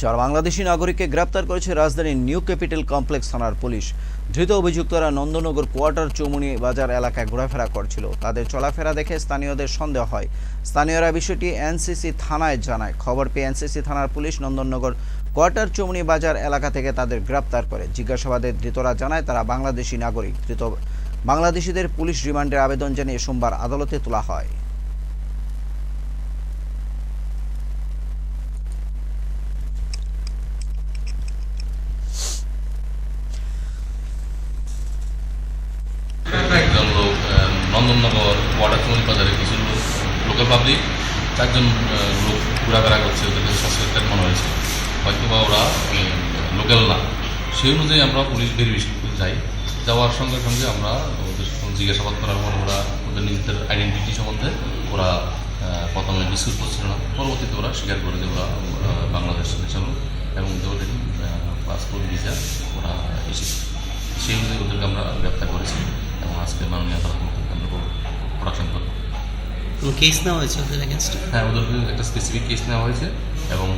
চার বাংলাদেশি নাগরিককে গ্রেপ্তার করেছে রাজধানীর নিউ ক্যাপিটাল কমপ্লেক্স থানার পুলিশ। ধৃত অভিযুক্তরা নন্দনগর কোয়ার্টার চৌমুনি বাজার এলাকায় ঘোরাফেরা করছিল। তাদের চলাফেরা দেখে স্থানীয়দের সন্দেহ হয়। স্থানীয়রা বিষয়টি এনসিসি থানায় জানায়। খবর পেয়ে এনসিসি থানার পুলিশ নন্দননগর কোয়ার্টার চৌমুনি বাজার এলাকা থেকে তাদের গ্রেপ্তার করে। জিজ্ঞাসাবাদে ধৃতরা জানায়, তারা বাংলাদেশি নাগরিক। ধৃত বাংলাদেশিদের পুলিশ রিমান্ডের আবেদন জানিয়ে সোমবার আদালতে তোলা হয়। নন্দননগর ওয়াটারফল বাজারে কিছু লোক লোকাল পাবলিক চারজন লোক ঘোরাফেরা করছে ওদের সাসপেক্টেড মনে হয়েছে। হয়তো বা ওরা লোকাল না। সেই অনুযায়ী আমরা পুলিশ ভেরিফিকেশন যাই। যাওয়ার সঙ্গে সঙ্গে আমরা ওদের জিজ্ঞাসাবাদ করার পর ওরা ওদের নিজেদের আইডেন্টিটি সম্বন্ধে ওরা প্রথমে ডিসকাস করছিল না। পরবর্তীতে ওরা স্বীকার করে যে ওরা বাংলাদেশ লোক এবং ওদের পাসপোর্ট ভিসা ওরা এসেছে সেই অনুযায়ী ওদেরকে আমরা গ্রেপ্তার করেছি এবং আজকে মাননীয় আদালত প্রোডাকশন করব কেস নেওয়া হয়েছে ওদের এগেনস্টে হ্যাঁ ওদের একটা স্পেসিফিক কেস নেওয়া হয়েছে এবং